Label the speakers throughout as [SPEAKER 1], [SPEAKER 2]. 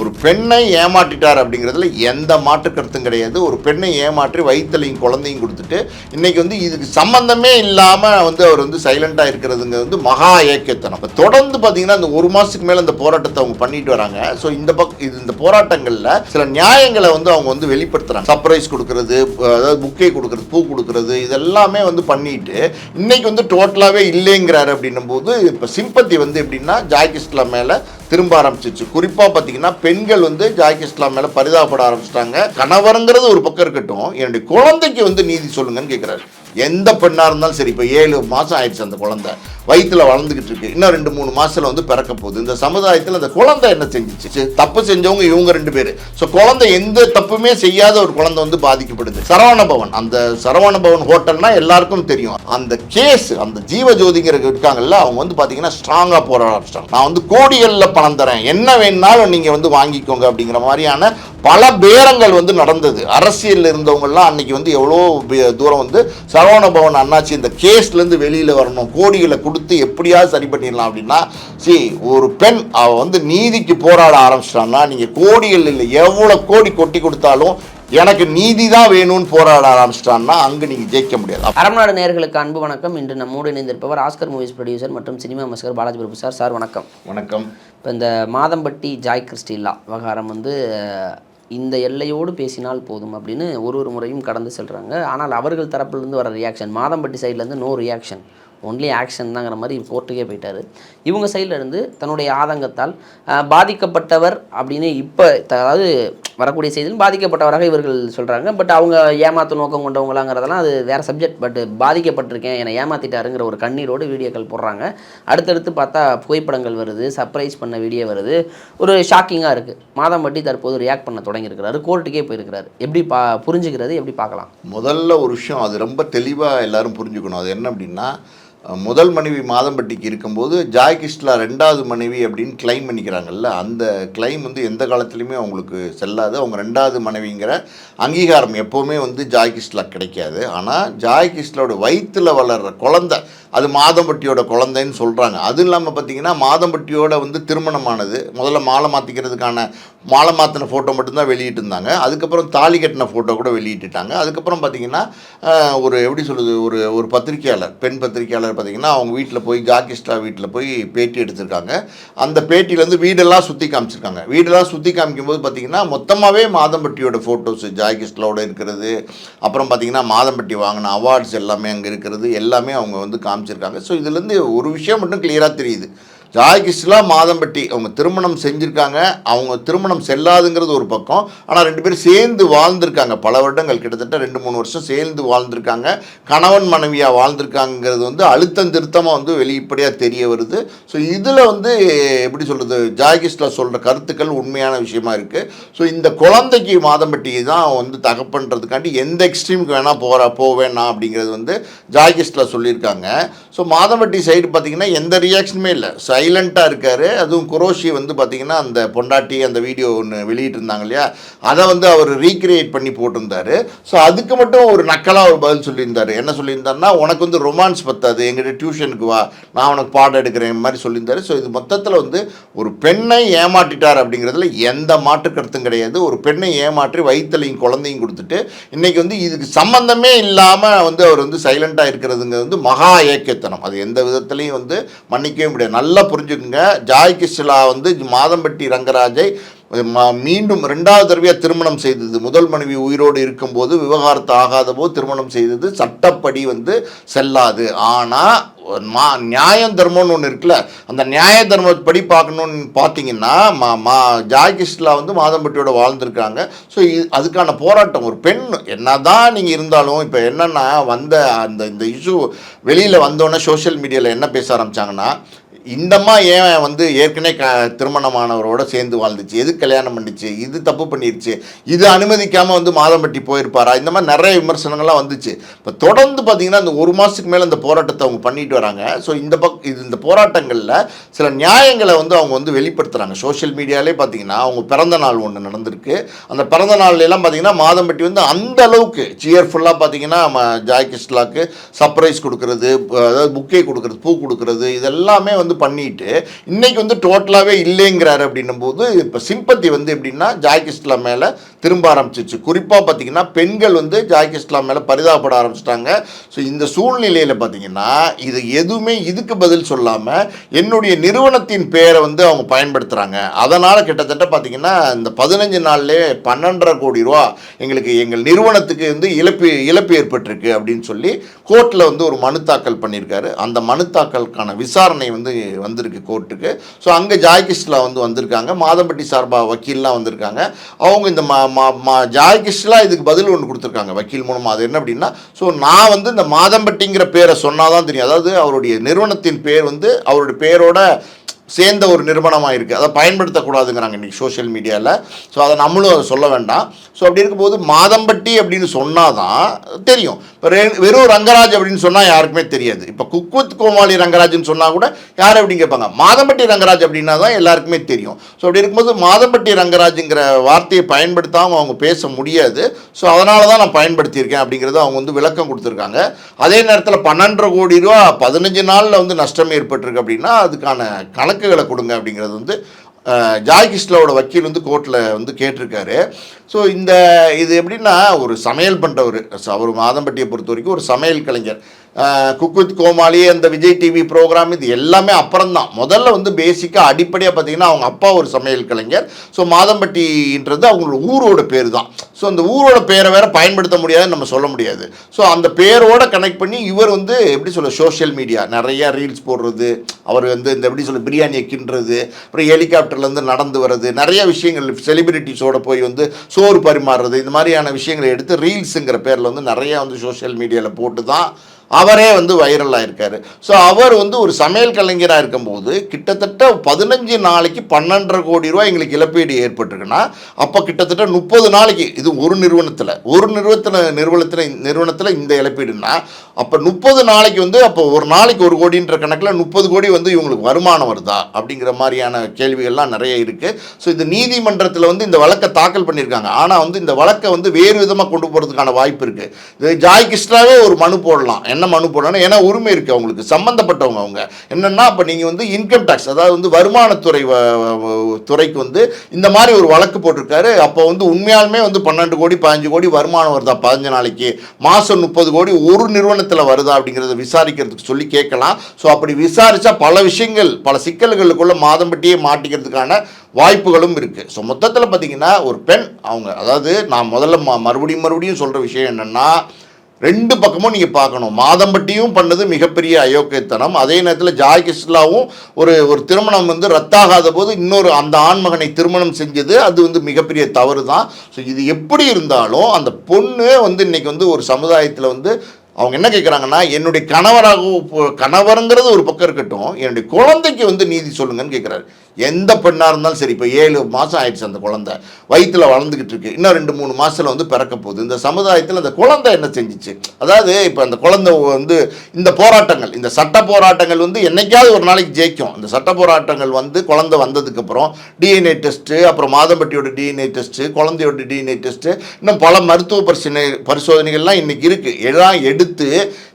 [SPEAKER 1] ஒரு பெண்ணை ஏமாற்றிட்டார் அப்படிங்கிறதுல எந்த மாற்று கருத்தும் கிடையாது. ஒரு பெண்ணை ஏமாற்றி வயிற்றுலையும் குழந்தையும் கொடுத்துட்டு இன்னைக்கு வந்து இதுக்கு சம்மந்தமே இல்லாமல் வந்து அவர் வந்து சைலண்டாக இருக்கிறதுங்க வந்து மகா ஏக்கத்தனம். இப்போ தொடர்ந்து பார்த்தீங்கன்னா இந்த ஒரு மாதத்துக்கு மேலே அந்த போராட்டத்தை அவங்க பண்ணிட்டு வராங்க. ஸோ இந்த பக் இது இந்த போராட்டங்களில் சில நியாயங்களை வந்து அவங்க வந்து வெளிப்படுத்துகிறாங்க சர்ப்ரைஸ் கொடுக்கறது அதாவது புக்கே கொடுக்கறது பூ கொடுக்கறது இதெல்லாமே வந்து பண்ணிட்டு இன்னைக்கு வந்து டோட்டலாகவே இல்லைங்கிறாரு அப்படின்னும் போது இப்போ சிம்பத்தி வந்து எப்படின்னா ஜாய் மேலே திரும்ப ஆரம்பிச்சிச்சு. குறிப்பாக பார்த்தீங்கன்னா பெண்கள் வந்து ஜாக்கி இஸ்லாம் மேலே பரிதாபப்பட ஆரம்பிச்சிட்டாங்க. கணவருங்கிறது ஒரு பக்கம் இருக்கட்டும் என்னுடைய குழந்தைக்கு வந்து நீதி சொல்லுங்கன்னு கேட்குறாரு எந்த பெண்ணாக இருந்தாலும் சரி இப்போ ஏழு மாதம் ஆயிடுச்சு அந்த குழந்தை. வயிற்றுல வளர்ந்துக்கிட்டு இருக்கு. இன்னும் ரெண்டு மூணு மாதத்தில் வந்து பிறக்க போகுது. இந்த சமுதாயத்தில் அந்த குழந்தை என்ன செஞ்சிச்சு? சரி, தப்பு செஞ்சவங்க இவங்க ரெண்டு பேர். ஸோ குழந்தை எந்த தப்புமே செய்யாத ஒரு குழந்தை வந்து பாதிக்கப்படுது. சரவண பவன் அந்த சரவண பவன் ஹோட்டல்னா எல்லாருக்கும் தெரியும். அந்த கேஸ் அந்த ஜீவஜோதிங்கிற இருக்காங்கல்ல அவங்க வந்து பார்த்தீங்கன்னா ஸ்ட்ராங்காக போராட ஆரம்பிச்சிட்டாங்க. நான் வந்து கோடிகளில் பணம் தரேன். என்ன வேணாலும் நீங்கள் வந்து வாங்கிக்கோங்க அப்படிங்கிற மாதிரியான பல பேரங்கள் வந்து நடந்தது. அரசியலில் இருந்தவங்கெல்லாம் அன்னைக்கு வந்து எவ்வளோ தூரம் வந்து சரவண பவன் அண்ணாச்சி இந்த கேஸ்லேருந்து வெளியில் வரணும். கோடிகளை கொடுத்து எப்படியாவது சரி பண்ணிடலாம் அப்படின்னா சி ஒரு பெண் அவள் வந்து நீதிக்கு போராட ஆரம்பிச்சிட்டான்னா நீங்கள் கோடிகள் இல்லை எவ்வளோ கோடி கொட்டி கொடுத்தாலும் எனக்கு நீதி தான் வேணும்னு போராட ஆரம்பிச்சிட்டான்னா அங்கே நீங்கள் ஜெயிக்க முடியாது.
[SPEAKER 2] அரண்நாடு நேயர்களுக்கு அன்பு வணக்கம். இன்று நம்மோடு இணைந்திருப்பவர் ஆஸ்கர் மூவிஸ் ப்ரொடியூசர் மற்றும் சினிமா மஸ்கர் பாலாஜி பிரபு சார். சார் வணக்கம்.
[SPEAKER 1] வணக்கம்.
[SPEAKER 2] இப்போ இந்த மாதம்பட்டி ஜாய் கிறிஸ்டில்லா விவகாரம் வந்து இந்த எல்லையோடு பேசினால் போதும் அப்படின்னு ஒரு ஒரு முறையும் கடந்து செல்கிறாங்க ஆனால் அவர்கள் தரப்பிலிருந்து வர ரியாக்ஷன் மாதம்பட்டி சைட்லேருந்து நோ ரியாக்ஷன் ஒன்லி ஆக்ஷன் தாங்கிற மாதிரி கோர்ட்டுக்கே போயிட்டாரு. இவங்க சைடுல இருந்து தன்னுடைய ஆதங்கத்தால் பாதிக்கப்பட்டவர் அப்படின்னு இப்போ அதாவது வரக்கூடிய செய்தியில் பாதிக்கப்பட்டவராக இவர்கள் சொல்கிறாங்க பட் அவங்க ஏமாத்து நோக்கம் கொண்டவங்களாங்கிறதெல்லாம் அது வேறு சப்ஜெக்ட் பட் பாதிக்கப்பட்டிருக்கேன் என்னை ஏமாத்திட்டாருங்கிற ஒரு கண்ணீரோடு வீடியோக்கள் போடுறாங்க. அடுத்தடுத்து பார்த்தா புகைப்படங்கள் வருது சர்ப்ரைஸ் பண்ண வீடியோ வருது. ஒரு ஷாக்கிங்காக இருக்குது மாதம்பட்டி தற்போது ரியாக்ட் பண்ண தொடங்கியிருக்கிறாரு. கோர்ட்டுக்கே போயிருக்கிறாரு. எப்படி பா புரிஞ்சுக்கிறது எப்படி பார்க்கலாம்?
[SPEAKER 1] முதல்ல ஒரு விஷயம் அது ரொம்ப தெளிவாக எல்லாரும் புரிஞ்சுக்கணும். அது என்ன அப்படின்னா முதல் மனைவி மாதம்பட்டிக்கு இருக்கும்போது ஜாய் கிஷ்லா ரெண்டாவது மனைவி அப்படின்னு கிளைம் பண்ணிக்கிறாங்கல்ல அந்த கிளைம் வந்து எந்த காலத்துலையுமே அவங்களுக்கு செல்லாது. அவங்க ரெண்டாவது மனைவிங்கிற அங்கீகாரம் எப்போவுமே வந்து ஜாய் கிஷ்லா கிடைக்காது. ஆனால் ஜாய் கிஷ்லாவோட வயிற்றில் வளர்கிற குழந்தை அது மாதம்பட்டியோட குழந்தைன்னு சொல்கிறாங்க அதுவும் இல்லாமல் பார்த்தீங்கன்னா மாதம்பட்டியோட வந்து திருமணமானது முதல்ல மாலை மாற்றிக்கிறதுக்கான மாலை மாற்றின ஃபோட்டோ மட்டும்தான் வெளியிட்டு இருந்தாங்க அதுக்கப்புறம் தாலி கட்டின ஃபோட்டோ கூட வெளியிட்டுட்டாங்க. அதுக்கப்புறம் பார்த்தீங்கன்னா ஒரு எப்படி சொல்லுது ஒரு ஒரு பத்திரிக்கையாளர் பெண் பத்திரிக்கையாளர் பார்த்தீங்கன்னா அவங்க வீட்டில் போய் ஜாக்கிஸ்டா வீட்டில் போய் பேட்டி எடுத்திருக்காங்க. அந்த பேட்டியிலேருந்து வீடெல்லாம் சுற்றி காமிச்சிருக்காங்க. வீடெல்லாம் சுற்றி காமிக்கும்போது பார்த்தீங்கன்னா மொத்தமாகவே மாதம்பட்டியோட ஃபோட்டோஸ் ஜாகிஸ்டலோட இருக்கிறது. அப்புறம் பார்த்தீங்கன்னா மாதம்பட்டி வாங்கின அவார்ட்ஸ் எல்லாமே அங்கே இருக்கிறது. எல்லாமே அவங்க வந்து காமிச்சிருக்காங்க. ஸோ இதுலேருந்து ஒரு விஷயம் மட்டும் கிளியராக தெரியுது. ஜாய் மாதம்பட்டி அவங்க திருமணம் செஞ்சுருக்காங்க. அவங்க திருமணம் செல்லாதுங்கிறது ஒரு பக்கம். ஆனால் ரெண்டு பேரும் சேர்ந்து வாழ்ந்திருக்காங்க. பல வருடங்கள் கிட்டத்தட்ட ரெண்டு மூணு வருஷம் சேர்ந்து வாழ்ந்திருக்காங்க. கணவன் மனைவியாக வாழ்ந்திருக்காங்கிறது வந்து அழுத்தம் திருத்தமாக வந்து வெளிப்படையாக தெரிய வருது. ஸோ இதில் வந்து எப்படி சொல்கிறது ஜாய் சொல்கிற கருத்துக்கள் உண்மையான விஷயமா இருக்குது ஸோ இந்த குழந்தைக்கு மாதம்பட்டி தான் வந்து தகப்பன்றதுக்காண்டி எந்த எக்ஸ்ட்ரீமுக்கு வேணால் போகிற போவேனா அப்படிங்கிறது வந்து ஜாய் சொல்லியிருக்காங்க. ஸோ மாதம்பட்டி சைடு பார்த்தீங்கன்னா எந்த ரியாக்ஷனுமே இல்லை. சைலண்ட்டாக இருக்கார். அதுவும் குரோஷி வந்து பார்த்தீங்கன்னா அந்த பொண்டாட்டி அந்த வீடியோ ஒன்று வெளியிட்டிருந்தாங்க இல்லையா? அதை வந்து அவர் ரீக்ரியேட் பண்ணி போட்டிருந்தாரு. ஸோ அதுக்கு மட்டும் ஒரு நக்கலாக ஒரு பதில் சொல்லியிருந்தாரு. என்ன சொல்லியிருந்தாருன்னா உனக்கு வந்து ரொமான்ஸ் பத்தாது. எங்கிட்ட டியூஷனுக்கு வா. நான் உனக்கு பாடம் எடுக்கிறேன். மாதிரி சொல்லியிருந்தாரு. ஸோ இது மொத்தத்தில் வந்து ஒரு பெண்ணை ஏமாற்றிட்டார் அப்படிங்கிறதுல எந்த மாற்று கருத்தும் கிடையாது. ஒரு பெண்ணை ஏமாற்றி வயிற்றுலையும் குழந்தையும் கொடுத்துட்டு இன்றைக்கி வந்து இதுக்கு சம்மந்தமே இல்லாமல் வந்து அவர் வந்து சைலண்ட்டாக இருக்கிறதுங்க வந்து மகா ஏக்கத்தனம். அது எந்த விதத்துலையும் வந்து மன்னிக்கவே முடியாது. நல்ல புரிஞ்சுக்குங்க. ஜாய் கிஸ்லா வந்து மாதம்பட்டி ரங்கராஜை மீண்டும் ரெண்டாவது தடவையாக திருமணம் செய்தது. முதல் மனைவி உயிரோடு இருக்கும்போது விவகாரத்து ஆகாத போது திருமணம் செய்தது. சட்டப்படி வந்து செல்லாது. ஆனால் மா நியாயம் தர்மம்னு ஒன்று இருக்குல்ல அந்த நியாய தர்மப்படி பார்க்கணுன்னு பார்த்தீங்கன்னா மா மா ஜாய் கிஷ்லா வந்து மாதம்பட்டியோட வாழ்ந்துருக்காங்க ஸோ அதுக்கான போராட்டம். ஒரு பெண் என்ன தான் நீங்கள் இருந்தாலும் இப்போ என்னென்னா வந்த அந்த இந்த இஷ்யூ வெளியில் வந்தோடனே சோஷியல் மீடியாவில் என்ன பேச ஆரம்பிச்சாங்கன்னா இந்தம்மா ஏன் வந்து ஏற்கனவே க திருமணமானவரோட சேர்ந்து வாழ்ந்துச்சு? எது கல்யாணம் பண்ணிச்சு? இது தப்பு பண்ணிருச்சு. இது அனுமதிக்காமல் வந்து மாதம்பட்டி போயிருப்பாரா? இந்த மாதிரி நிறைய விமர்சனங்கள்லாம் வந்துச்சு. இப்போ தொடர்ந்து பார்த்தீங்கன்னா அந்த ஒரு மாதத்துக்கு மேலே அந்த போராட்டத்தை அவங்க பண்ணிட்டு வராங்க. ஸோ இந்த பக் இது இந்த போராட்டங்களில் சில நியாயங்களை வந்து அவங்க வந்து வெளிப்படுத்துகிறாங்க சோஷியல் மீடியாலே பார்த்தீங்கன்னா அவங்க பிறந்த நாள் ஒன்று நடந்திருக்கு. அந்த பிறந்த நாள்லாம் பார்த்தீங்கன்னா மாதம்பட்டி வந்து அந்த அளவுக்கு சியர்ஃபுல்லாக பார்த்தீங்கன்னா நம்ம ஜாய் கிஸ்லாக்கு சர்ப்ரைஸ் கொடுக்கறது அதாவது புக்கே கொடுக்கறது பூ கொடுக்கறது இதெல்லாமே வந்து பண்ணிட்டு இன்னைக்கு வந்து டோட்டலாகவே இல்லைங்கிறாரு அப்படின்னும் போது இப்போ சிம்பத்தி வந்து எப்படின்னா ஜாய் கிஸ்லா மேலே திரும்ப ஆரம்பிச்சிச்சு. குறிப்பாக பார்த்தீங்கன்னா பெண்கள் வந்து ஜாக்கி இஸ்லாம் மேலே பரிதாபப்பட ஆரம்பிச்சிட்டாங்க. ஸோ இந்த சூழ்நிலையில் பார்த்தீங்கன்னா இது எதுவுமே இதுக்கு பதில் சொல்லாமல் என்னுடைய நிறுவனத்தின் பேரை வந்து அவங்க பயன்படுத்துகிறாங்க அதனால் கிட்டத்தட்ட பார்த்தீங்கன்னா இந்த பதினஞ்சு நாள்லே பன்னெண்டரை கோடி ரூபா எங்களுக்கு எங்கள் நிறுவனத்துக்கு வந்து இழப்பு இழப்பு ஏற்பட்டிருக்கு அப்படின்னு சொல்லி கோர்ட்டில் வந்து ஒரு மனு தாக்கல் பண்ணியிருக்காரு. அந்த மனு தாக்கலுக்கான விசாரணை வந்து வந்திருக்கு கோர்ட்டுக்கு. ஸோ அங்கே ஜாய்கிஸ்லா வந்து வந்திருக்காங்க. மாதம்பட்டி சார்பாக வக்கீல்லாம் வந்திருக்காங்க. அவங்க இந்த மா மா ஜாகிஷ்லாம் இதுக்கு பதில் ஒன்று கொடுத்துருக்காங்க வக்கீல் மூலமாக அது என்ன அப்படின்னா ஸோ நான் வந்து இந்த மாதம்பட்டிங்கிற பேரை சொன்னால் தான் தெரியும். அதாவது அவருடைய நிறுவனத்தின் பேர் வந்து அவருடைய பேரோட சேர்ந்த ஒரு நிறுவனமாக இருக்குது அதை பயன்படுத்தக்கூடாதுங்கிறாங்க இன்றைக்கி சோஷியல் மீடியாவில் ஸோ அதை நம்மளும் அதை சொல்ல வேண்டாம். ஸோ அப்படி இருக்கும்போது மாதம்பட்டி அப்படின்னு சொன்னால் தான் தெரியும். இப்போ ரெ- வெறும் ரங்கராஜ் அப்படின்னு சொன்னால் யாருக்குமே தெரியாது. இப்போ குக்வித் கோமாளி ரங்கராஜ்னு சொன்னால் கூட யார் அப்படின்னு கேட்பாங்க. மாதம்பட்டி ரங்கராஜ் அப்படின்னா தான் எல்லாருக்குமே தெரியும். ஸோ அப்படி இருக்கும்போது மாதம்பட்டி ரங்கராஜுங்கிற வார்த்தையை பயன்படுத்தாமல் அவங்க பேச முடியாது. ஸோ அதனால தான் நான் பயன்படுத்தியிருக்கேன் அப்படிங்கிறது அவங்க வந்து விளக்கம் கொடுத்துருக்காங்க. அதே நேரத்தில் பன்னெண்டரை கோடி ரூபா பதினஞ்சு நாளில் வந்து நஷ்டம் ஏற்பட்டிருக்கு அப்படின்னா அதுக்கான கணக்கு கணக்குகளை கொடுங்க அப்படிங்கிறது வந்து அஹ், ஜாய் வக்கீல் வந்து கோர்ட்டில் வந்து கேட்டிருக்காரு. ஸோ இந்த இது எப்படின்னா ஒரு சமையல் பண்ணுறவர் அவர் மாதம்பட்டியை பொறுத்த வரைக்கும் ஒரு சமையல் கலைஞர். குக் வித் கோமாளி அந்த விஜய் டிவி ப்ரோக்ராம் இது எல்லாமே அப்புறம்தான். முதல்ல வந்து பேசிக்காக அடிப்படையாக பார்த்தீங்கன்னா அவங்க அப்பா ஒரு சமையல் கலைஞர். ஸோ மாதம்பட்டின்றது அவங்களோட ஊரோட பேர் தான் ஸோ அந்த ஊரோட பேரை வேற பயன்படுத்த முடியாதுன்னு நம்ம சொல்ல முடியாது. ஸோ அந்த பேரோட கனெக்ட் பண்ணி இவர் வந்து எப்படி சொல்ல சோஷியல் மீடியா நிறைய ரீல்ஸ் போடுறது அவர் வந்து இந்த எப்படி சொல்ல பிரியாணியை கிண்டுறது அப்புறம் ஹெலிகாப்டர்லேருந்து நடந்து வர்றது நிறைய விஷயங்கள் செலிபிரிட்டிஸோட போய் வந்து சோறு பரிமாறுறது இந்த மாதிரியான விஷயங்களை எடுத்து ரீல்ஸுங்கிற பேரில் வந்து நிறையா வந்து சோஷியல் மீடியாவில் போட்டு தான் அவரே வந்து வைரலாக இருக்கார் ஸோ அவர் வந்து ஒரு சமையல் கலைஞராக இருக்கும்போது கிட்டத்தட்ட பதினஞ்சு நாளைக்கு பன்னெண்டரை கோடி ரூபாய் எங்களுக்கு இழப்பீடு ஏற்பட்டிருக்குன்னா அப்போ கிட்டத்தட்ட முப்பது நாளைக்கு இது ஒரு நிறுவனத்தில் ஒரு நிறுவனத்தில் நிறுவனத்தில் நிறுவனத்தில் இந்த இழப்பீடுனா அப்போ முப்பது நாளைக்கு வந்து அப்போ ஒரு நாளைக்கு ஒரு கோடின்ற கணக்கில் முப்பது கோடி வந்து இவங்களுக்கு வருமானம் வருதா? அப்படிங்கிற மாதிரியான கேள்விகள்லாம் நிறைய இருக்குது ஸோ இந்த நீதிமன்றத்தில் வந்து இந்த வழக்கை தாக்கல் பண்ணியிருக்காங்க. ஆனால் வந்து இந்த வழக்கை வந்து வேறு விதமாக கொண்டு போகிறதுக்கான வாய்ப்பு இருக்குது இது ஜாய் கிருஷ்ணாவே ஒரு மனு போடலாம். என்ன மனு போடணும் ஏன்னா உரிமை இருக்குது அவங்களுக்கு சம்மந்தப்பட்டவங்க அவங்க. என்னென்னா அப்போ நீங்கள் வந்து இன்கம் டேக்ஸ் அதாவது வந்து வருமானத்துறை துறைக்கு வந்து இந்த மாதிரி ஒரு வழக்கு போட்டிருக்காரு. அப்போ வந்து உண்மையாலுமே வந்து பன்னெண்டு கோடி பதினஞ்சு கோடி வருமானம் வருதா? பதினஞ்சு நாளைக்கு. மாதம் முப்பது கோடி ஒரு நிறுவனத்தில் வருதா அப்படிங்கிறத விசாரிக்கிறதுக்கு சொல்லி கேட்கலாம். ஸோ அப்படி விசாரித்தா பல விஷயங்கள் பல சிக்கல்களுக்குள்ள மாதம்பட்டியே மாட்டிக்கிறதுக்கான வாய்ப்புகளும் இருக்குது ஸோ மொத்தத்தில் பார்த்தீங்கன்னா ஒரு பெண் அவங்க அதாவது நான் முதல்ல ம- மறுபடியும் மறுபடியும் சொல்கிற விஷயம் என்னென்னா ரெண்டு பக்கமும் நீங்கள் பார்க்கணும். மாதம்பட்டியும் பண்ணது மிகப்பெரிய அயோக்கியத்தனம். அதே நேரத்தில் ஜாய் கிஸ்லாவும் ஒரு ஒரு திருமணம் வந்து ரத்தாகாத போது இன்னொரு அந்த ஆண்மகனை திருமணம் செஞ்சது. அது வந்து மிகப்பெரிய தவறு தான் ஸோ இது எப்படி இருந்தாலும் அந்த பொண்ணு வந்து இன்னைக்கு வந்து ஒரு சமுதாயத்தில் வந்து அவங்க என்ன கேட்குறாங்கன்னா என்னுடைய கணவராக கணவருங்கிறது ஒரு பக்கம் இருக்கட்டும் என்னுடைய குழந்தைக்கு வந்து நீதி சொல்லுங்கன்னு கேட்குறாரு எந்த பெண்ணாக இருந்தாலும் சரி இப்போ ஏழு மாதம் ஆயிடுச்சு அந்த குழந்தை. வயிற்றில் வளர்ந்துக்கிட்டு இருக்கு. இன்னும் ரெண்டு மூணு மாதத்தில் வந்து பிறக்க போகுது. இந்த சமுதாயத்தில் அந்த குழந்தை என்ன செஞ்சுச்சு? அதாவது இப்போ அந்த குழந்தை வந்து இந்த போராட்டங்கள் இந்த சட்ட போராட்டங்கள் வந்து என்னைக்காவது ஒரு நாளைக்கு ஜெயிக்கும். இந்த சட்ட போராட்டங்கள் வந்து குழந்தை வந்ததுக்கப்புறம் டிஎன்ஏ டெஸ்ட்டு அப்புறம் மாதம்பட்டியோட டிஎன்ஏ டெஸ்ட்டு குழந்தையோட டிஎன்ஏ டெஸ்ட்டு இன்னும் பல மருத்துவ பரிசோதனை பரிசோதனைகள்லாம் இன்றைக்கி இருக்குது எல்லாம் எடுத்து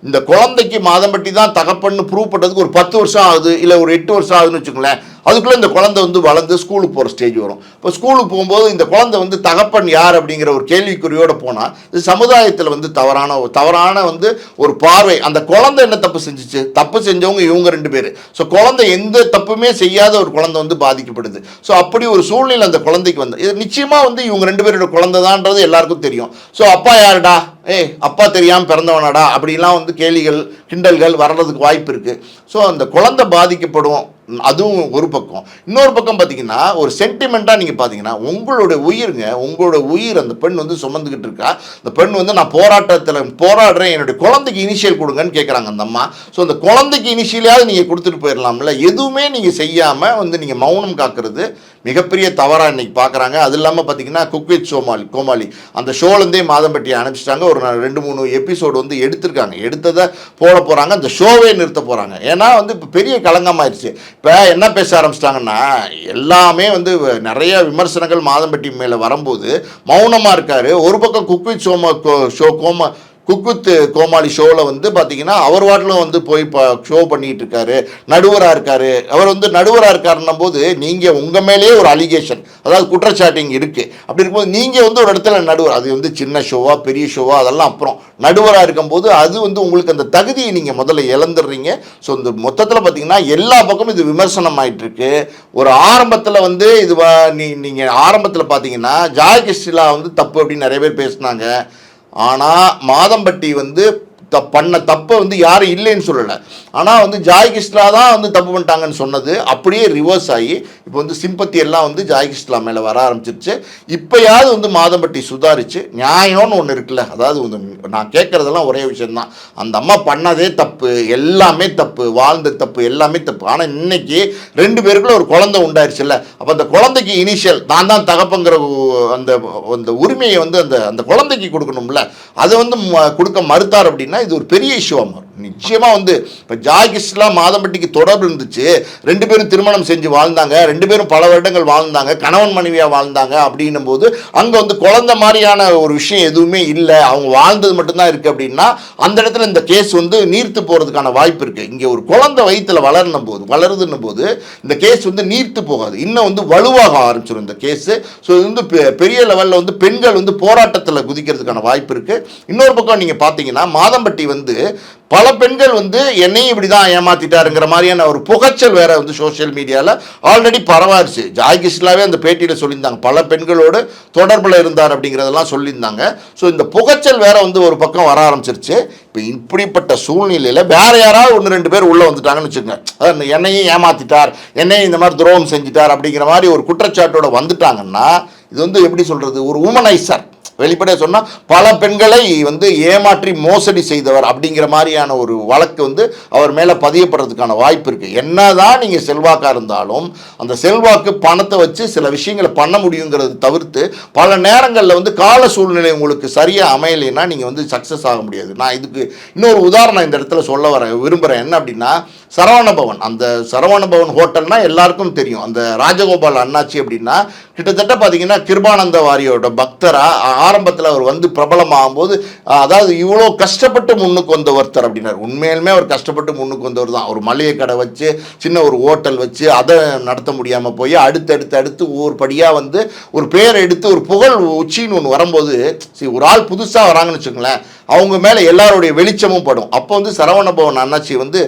[SPEAKER 1] இந்த குழந்தைக்கு மாதம்பட்டி தான் தகப்பன்னு ப்ரூவ் பண்ணுறதுக்கு ஒரு பத்து வருஷம் ஆகுது இல்லை ஒரு எட்டு வருஷம் ஆகுதுன்னு வச்சுக்கோங்களேன். அதுக்குள்ளே இந்த குழந்தை வந்து வளர்ந்து ஸ்கூலுக்கு போகிற ஸ்டேஜ் வரும். இப்போ ஸ்கூலுக்கு போகும்போது இந்த குழந்தை வந்து தகப்பன் யார் அப்படிங்கிற ஒரு கேள்விக்குறியோடு போனால் இது சமுதாயத்தில் வந்து தவறான ஒரு- தவறான வந்து ஒரு பார்வை. அந்த குழந்தை என்ன தப்பு செஞ்சுச்சு? தப்பு செஞ்சவங்க இவங்க ரெண்டு பேர். ஸோ குழந்தை எந்த தப்புமே செய்யாத ஒரு குழந்தை வந்து பாதிக்கப்படுது. ஸோ அப்படி ஒரு சூழ்நிலை அந்த குழந்தைக்கு வந்து இது நிச்சயமாக வந்து இவங்க ரெண்டு பேரோட குழந்தை தான்ன்றது எல்லாருக்கும் தெரியும். ஸோ அப்பா யாருடா? ஏய் அப்பா தெரியாமல் பிறந்தவனாடா? அப்படிலாம் வந்து கேலிகள் கிண்டல்கள் வர்றதுக்கு வாய்ப்பு இருக்குது ஸோ அந்த குழந்தை பாதிக்கப்படும் அதுவும் ஒரு பக்கம். இன்னொரு பக்கம் பார்த்தீங்கன்னா ஒரு சென்டிமெண்ட்டாக நீங்கள் பார்த்தீங்கன்னா உங்களோட உயிருங்க உங்களோட உயிர் அந்த பெண் வந்து சுமந்துக்கிட்டு இருக்கா? அந்த பெண் வந்து நான் போராட்டத்தில் போராடுறேன் என்னுடைய குழந்தைக்கு இனிஷியல் கொடுங்கன்னு கேட்குறாங்க அந்த அம்மா. ஸோ அந்த குழந்தைக்கு இனிஷியலாவது நீங்கள் கொடுத்துட்டு போயிடலாம்ல எதுவுமே நீங்கள் செய்யாமல் வந்து நீங்கள் மௌனம் காக்கிறது மிகப்பெரிய தவறாக இன்னைக்கு பார்க்குறாங்க அது இல்லாமல் பார்த்தீங்கன்னா குக் வித் சோமாலி கோமாளி அந்த ஷோலேருந்தே மாதம்பட்டியை அனுப்பிச்சிட்டாங்க. ஒரு ரெண்டு மூணு எபிசோடு வந்து எடுத்திருக்காங்க. எடுத்ததை போட போகிறாங்க அந்த ஷோவே நிறுத்த போகிறாங்க ஏன்னா வந்து இப்போ பெரிய களங்கமாயிருச்சு இப்போ என்ன பேச ஆரம்பிச்சிட்டாங்கன்னா எல்லாமே வந்து நிறைய விமர்சனங்கள் மாதம்பட்டி மேலே வரும்போது மௌனமாக இருக்காரு. ஒரு பக்கம் குக்வித் சோமா ஷோ கோமா குக்குத் கோமாளி ஷோவில் வந்து பார்த்தீங்கன்னா அவர் வாட்டிலும் வந்து போய் ஷோ பண்ணிட்டு இருக்காரு நடுவராக இருக்காரு. அவர் வந்து நடுவராக இருக்காருன்னும் போது நீங்கள் உங்கள் மேலேயே ஒரு அலிகேஷன் அதாவது குற்றச்சாட்டிங் இருக்குது அப்படி இருக்கும்போது நீங்கள் வந்து ஒரு இடத்துல நடுவர் அது வந்து சின்ன ஷோவா பெரிய ஷோவா அதெல்லாம் அப்புறம் நடுவராக இருக்கும்போது அது வந்து உங்களுக்கு அந்த தகுதியை நீங்கள் முதல்ல இழந்துடுறீங்க. ஸோ இந்த மொத்தத்தில் பார்த்தீங்கன்னா எல்லா பக்கமும் இது விமர்சனம் ஆகிட்டுருக்கு ஒரு ஆரம்பத்தில் வந்து இது நீ நீங்கள் ஆரம்பத்தில் பார்த்தீங்கன்னா ஜாய் கிறிஸ்டிலா வந்து தப்பு அப்படின்னு நிறைய பேர் பேசினாங்க. ஆனால் மாதம்பட்டி வந்து த பண்ண தப்பை வந்து யாரும் இல்லைன்னு சொல்லலை. ஆனால் வந்து ஜாய் கிஷ்லா தான் வந்து தப்பு பண்ணிட்டாங்கன்னு சொன்னது. அப்படியே ரிவர்ஸ் ஆகி இப்போ வந்து சிம்பத்தி எல்லாம் வந்து ஜாய் கிஷ்லா மேலே வர ஆரம்பிச்சிருச்சு. இப்போயாவது வந்து மாதம்பட்டி சுதாரிச்சு நியாயம்னு ஒன்று இருக்குல்ல அதாவது வந்து நான் கேட்குறதெல்லாம் ஒரே விஷயம்தான். அந்த அம்மா பண்ணதே தப்பு எல்லாமே தப்பு வாழ்ந்த தப்பு எல்லாமே தப்பு. ஆனால் இன்னைக்கு ரெண்டு பேருக்குள்ள ஒரு குழந்தை உண்டாயிருச்சுல்ல. அப்போ அந்த குழந்தைக்கு இனிஷியல் நான் தான் தகப்பங்கிற அந்த அந்த உரிமையை வந்து அந்த அந்த குழந்தைக்கு கொடுக்கணும்ல. அதை வந்து ம- கொடுக்க மறுத்தார் அப்படின்னா இது ஒரு பெரிய இஷ்யூவாக மாறும் நிச்சயமாக வந்து இப்போ ஜாய் கிருஷ்ணா மாதம்பட்டிக்கு தொடர்பு இருந்துச்சு. ரெண்டு பேரும் திருமணம் செஞ்சு வாழ்ந்தாங்க. ரெண்டு பேரும் பல வருடங்கள் வாழ்ந்தாங்க. கணவன் மனைவியாக வாழ்ந்தாங்க அப்படின்னும் போது அங்கே வந்து குழந்தை மாதிரியான ஒரு விஷயம் எதுவுமே இல்லை. அவங்க வாழ்ந்தது மட்டும்தான் இருக்குது அப்படின்னா அந்த இடத்துல இந்த கேஸ் வந்து நீர்த்து போகிறதுக்கான வாய்ப்பு இருக்குது இங்கே ஒரு குழந்தை வயிற்றில் வளரணும் போது வளருதுன்னும் போது இந்த கேஸ் வந்து நீர்த்து போகாது. இன்னும் வந்து வலுவாக ஆரம்பிச்சிடும் இந்த கேஸு ஸோ இது வந்து பெ- பெரிய லெவலில் வந்து பெண்கள் வந்து போராட்டத்தில் குதிக்கிறதுக்கான வாய்ப்பு இருக்குது இன்னொரு பக்கம் நீங்கள் பார்த்தீங்கன்னா மாதம்பட்டி வந்து பல பெண்கள் வந்து என்னையும் இப்படி தான் ஏமாத்திட்டாருங்கிற மாதிரியான ஒரு புகைச்சல் வேற வந்து சோஷியல் மீடியாவில் ஆல்ரெடி பரவாயிருச்சு ஜாய் கிருஷ்ணாவே அந்த பேட்டியில் சொல்லியிருந்தாங்க. பல பெண்களோடு தொடர்பில் இருந்தார் அப்படிங்கிறதெல்லாம் சொல்லியிருந்தாங்க. ஸோ இந்த புகைச்சல் வேற வந்து ஒரு பக்கம் வர ஆரம்பிச்சிருச்சு. இப்போ இப்படிப்பட்ட சூழ்நிலையில் வேற யாராவது ஒன்று ரெண்டு பேர் உள்ளே வந்துட்டாங்கன்னு வச்சுக்கோங்க. அதாவது என்னையும் ஏமாத்திட்டார். என்னையும் இந்த மாதிரி துரோகம் செஞ்சிட்டார் அப்படிங்கிற மாதிரி ஒரு குற்றச்சாட்டோட வந்துட்டாங்கன்னா இது வந்து எப்படி சொல்கிறது ஒரு உமனைசர் வெளிப்படையாக சொன்னால் பல பெண்களை வந்து ஏமாற்றி மோசடி செய்தவர் அப்படிங்கிற மாதிரியான ஒரு வழக்கு வந்து அவர் மேலே பதியப்படுறதுக்கான வாய்ப்பு இருக்குது என்ன தான் நீங்கள் செல்வாக்காக இருந்தாலும் அந்த செல்வாக்கு பணத்தை வச்சு சில விஷயங்களை பண்ண முடியுங்கிறது தவிர்த்து பல நேரங்களில் வந்து கால சூழ்நிலை உங்களுக்கு சரியாக அமையலைன்னா நீங்கள் வந்து சக்ஸஸ் ஆக முடியாது. நான் இதுக்கு இன்னொரு உதாரணம் இந்த இடத்துல சொல்ல வர விரும்புகிறேன் என்ன அப்படின்னா சரவணபவன். அந்த சரவணபவன் ஹோட்டல்னா எல்லாருக்கும் தெரியும். அந்த ராஜகோபால் அண்ணாச்சி அப்படின்னா கிட்டத்தட்ட பார்த்தீங்கன்னா கிருபானந்த வாரியோட பக்தராக ஆரம்பத்தில் அவர் வந்து பிரபலமாகும் போது அதாவது இவ்வளோ கஷ்டப்பட்டு முன்னுக்கு வந்த ஒருத்தர் அப்படின்னார். உண்மையிலுமே அவர் கஷ்டப்பட்டு முன்னுக்கு வந்தவர் தான். ஒரு மளிகை கடை வச்சு சின்ன ஒரு ஹோட்டல் வச்சு அதை நடத்த முடியாமல் போய் அடுத்தடுத்து அடுத்து ஒவ்வொரு படியாக வந்து ஒரு பேர் எடுத்து ஒரு புகழ் உச்சின்னு ஒன்று வரும்போது சரி ஒரு ஆள் புதுசாக வராங்கன்னு வச்சுக்கோங்களேன். அவங்க மேலே எல்லாருடைய வெளிச்சமும் படும். அப்போ வந்து சரவணபவன் அண்ணாச்சி வந்து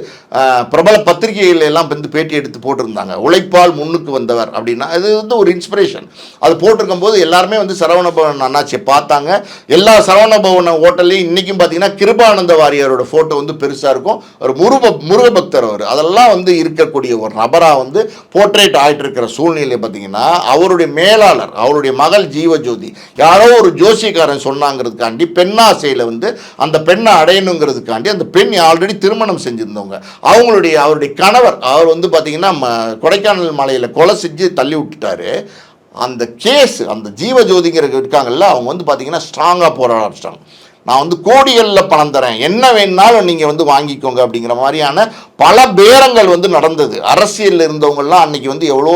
[SPEAKER 1] பிரபல பத்திரிகைகள் எல்லாம் வந்து பேட்டி எடுத்து போட்டிருந்தாங்க. உழைப்பால் முன்னுக்கு வந்தவர் அப்படின்னா அது வந்து ஒரு இன்ஸ்பிரேஷன் அது போட்டிருக்கும் போது எல்லாருமே வந்து சரவணபவன் அண்ணாச்சியை பார்த்தாங்க. எல்லா சரவணபவன் ஹோட்டல்லையும் இன்றைக்கும் பார்த்தீங்கன்னா கிருபானந்த வாரியரோட ஃபோட்டோ வந்து பெருசாக இருக்கும். ஒரு முருக முருகபக்தர் அவர். அதெல்லாம் வந்து இருக்கக்கூடிய ஒரு நபராக வந்து போர்ட்ரேட் ஆகிட்டு இருக்கிற சூழ்நிலை பார்த்தீங்கன்னா அவருடைய மேலாளர் அவருடைய மகள் ஜீவஜோதி யாரோ ஒரு ஜோசியக்காரன் சொன்னாங்கிறதுக்காண்டி பெண்ணாசையில் வந்து அந்த பெண்ணை அடையணுங்கிறதுக்காண்டி அந்த பெண் ஆல்ரெடி திருமணம் செஞ்சுருந்தவங்க. அவங்களுடைய அவருடைய கணவர் அவர் வந்து பார்த்தீங்கன்னா கொடைக்கானல் மலையில் கொலை செஞ்சு தள்ளி விட்டுட்டாரு. அந்த கேஸ் அந்த ஜீவஜோதிங்கிற இருக்காங்கல்ல அவங்க வந்து பார்த்தீங்கன்னா ஸ்ட்ராங்காக போராட ஆரம்பிச்சிட்டாங்க. நான் வந்து கோடிகளில் பணம் தரேன். என்ன வேணாலும் நீங்கள் வந்து வாங்கிக்கோங்க அப்படிங்கிற மாதிரியான பல பேரங்கள் வந்து நடந்தது. அரசியலில் இருந்தவங்கெல்லாம் அன்னைக்கு வந்து எவ்வளோ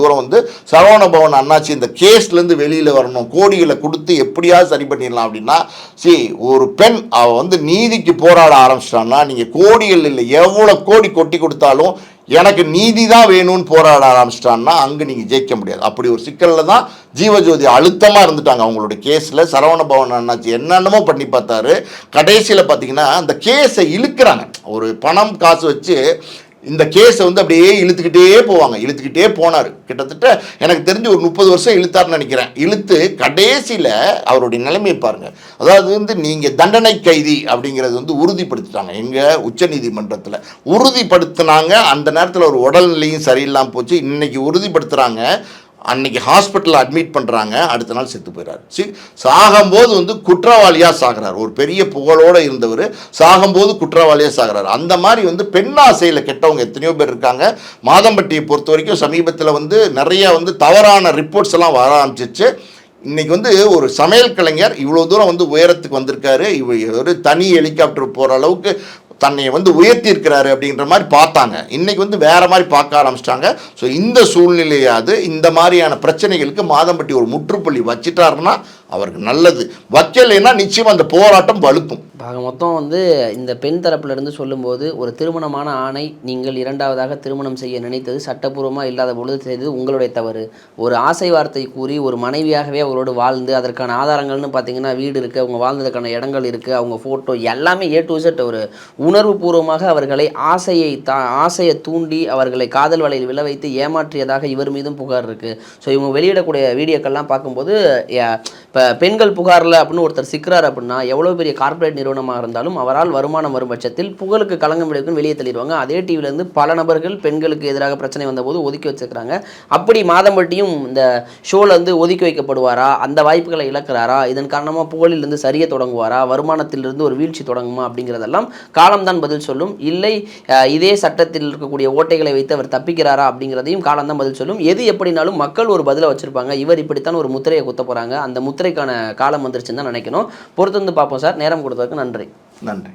[SPEAKER 1] தூரம் வந்து சரவணபவன் அண்ணாச்சி இந்த கேஸ்லேருந்து வெளியில் வரணும். கோடிகளை கொடுத்து எப்படியாவது சரி பண்ணிடலாம் அப்படின்னா சரி ஒரு பெண் அவள் வந்து நீதிக்கு போராட ஆரம்பிச்சிட்டான்னா நீங்கள் கோடிகள் இல்லை எவ்வளோ கோடி கொட்டி கொடுத்தாலும் எனக்கு நீதி தான் வேணும்னு போராட ஆரம்பிச்சிட்டான்னா அங்கே நீங்கள் ஜெயிக்க முடியாது. அப்படி ஒரு சிக்கலில் தான் ஜீவஜோதி அழுத்தமாக இருந்துட்டாங்க அவங்களுடைய கேஸில். சரவண பவன் அண்ணாச்சி என்னென்னமோ பண்ணி பார்த்தாரு. கடைசியில் பார்த்தீங்கன்னா அந்த கேஸை இழுக்கிறாங்க. ஒரு பணம் காசு வச்சு இந்த கேஸை வந்து அப்படியே இழுத்துக்கிட்டே போவாங்க. இழுத்துக்கிட்டே போனார். கிட்டத்தட்ட எனக்கு தெரிஞ்சு ஒரு முப்பது வருஷம் இழுத்தாருன்னு நினைக்கிறேன். இழுத்து கடைசியில் அவருடைய நிலைமையை பாருங்கள் அதாவது வந்து நீங்கள் தண்டனை கைதி அப்படிங்கிறது வந்து உறுதிப்படுத்திட்டாங்க. எங்கள் உச்சநீதிமன்றத்தில் உறுதிப்படுத்தினாங்க. அந்த நேரத்தில் ஒரு உடல்நிலையும் சரியில்லாமல் போச்சு. இன்னைக்கு உறுதிப்படுத்துகிறாங்க அன்னைக்கு ஹாஸ்பிட்டலில் அட்மிட் பண்ணுறாங்க அடுத்த நாள் செத்து போயிறார். சி சாகும்போது வந்து குற்றவாளியாக சாகிறார். ஒரு பெரிய புகழோடு இருந்தவர் சாகும்போது குற்றவாளியாக சாகிறார். அந்த மாதிரி வந்து பெண்ணாசையில் கெட்டவங்க எத்தனையோ பேர் இருக்காங்க. மாதம்பட்டியை பொறுத்த வரைக்கும் சமீபத்தில் வந்து நிறைய வந்து தவறான ரிப்போர்ட்ஸ் எல்லாம் வர ஆரம்பிச்சிச்சு. இன்றைக்கி வந்து ஒரு சமையல் கலைஞர் இவ்வளோ தூரம் வந்து உயரத்துக்கு வந்திருக்காரு. இவ ஒரு தனி ஹெலிகாப்டர் போகிற அளவுக்கு தன்னை வந்து உயர்த்தி இருக்கிறாரு அப்படின்ற மாதிரி பார்த்தாங்க. இன்னைக்கு வந்து வேற மாதிரி பார்க்க ஆரம்பிச்சிட்டாங்க. ஸோ இந்த சூழ்நிலையாவது இந்த மாதிரியான பிரச்சனைகளுக்கு மாதம்பட்டி ஒரு முற்றுப்புள்ளி வச்சிட்டாருன்னா அவருக்கு நல்லது. வைக்கலைன்னா நிச்சயம் அந்த போராட்டம் வலுக்கும்.
[SPEAKER 2] ஆக மொத்தம் வந்து இந்த பெண் தரப்புல இருந்து சொல்லும்போது ஒரு திருமணமான ஆணை நீங்கள் இரண்டாவதாக திருமணம் செய்ய நினைத்தது சட்டப்பூர்வமாக இல்லாத பொழுது செய்தது உங்களுடைய தவறு. ஒரு ஆசை வார்த்தை கூறி ஒரு மனைவியாகவே அவரோடு வாழ்ந்து அதற்கான ஆதாரங்கள்னு பார்த்தீங்கன்னா வீடு இருக்குது அவங்க வாழ்ந்ததுக்கான இடங்கள் இருக்குது அவங்க ஃபோட்டோ எல்லாமே ஏ டு செட் ஒரு உணர்வுபூர்வமாக அவர்களை ஆசையை தா ஆசையை தூண்டி அவர்களை காதல் வலையில் விழ வைத்து ஏமாற்றியதாக இவர் மீதும் புகார் இருக்குது ஸோ இவங்க வெளியிடக்கூடிய வீடியோக்கள்லாம் பார்க்கும்போது இப்போ பெண்கள் புகாரில் அப்படின்னு ஒருத்தர் சிக்கிறார் அப்படின்னா எவ்வளோ பெரிய கார்ப்பரேட் நிறுவனமாக இருந்தாலும் அவரால் வருமானம் வரும் பட்சத்தில் புகழுக்கு களங்கம் விளைவிக்கும் வெளியே தள்ளிடுவாங்க. அதே டிவிலேருந்து பல நபர்கள் பெண்களுக்கு எதிராக பிரச்சனை வந்தபோது ஒதுக்கி வச்சிருக்கிறாங்க. அப்படி மாதம்பட்டியும் இந்த ஷோலேருந்து ஒதுக்கி வைக்கப்படுவாரா? அந்த வாய்ப்புகளை இழக்கிறாரா? இதன் காரணமாக புகழிலிருந்து சரிய தொடங்குவாரா? வருமானத்திலிருந்து ஒரு வீழ்ச்சி தொடங்குமா? அப்படிங்கிறதெல்லாம் காலம்தான் பதில் சொல்லும். இல்லை இதே சட்டத்தில் இருக்கக்கூடிய ஓட்டைகளை வைத்து அவர் தப்பிக்கிறாரா? அப்படிங்கிறதையும் காலம்தான் பதில் சொல்லும். எது எப்படினாலும் மக்கள் ஒரு பதிலை வச்சிருப்பாங்க. இவர் இப்படித்தான் ஒரு முத்திரையை குத்த போகிறாங்க அந்த முத்திரைக்கான காலம் வந்துருச்சுன்னு தான் நினைக்கணும். பொறுத்து வந்து பார்ப்போம் சார். நேரம் கொடுத்ததுக்கு நன்றி.
[SPEAKER 1] நன்றி.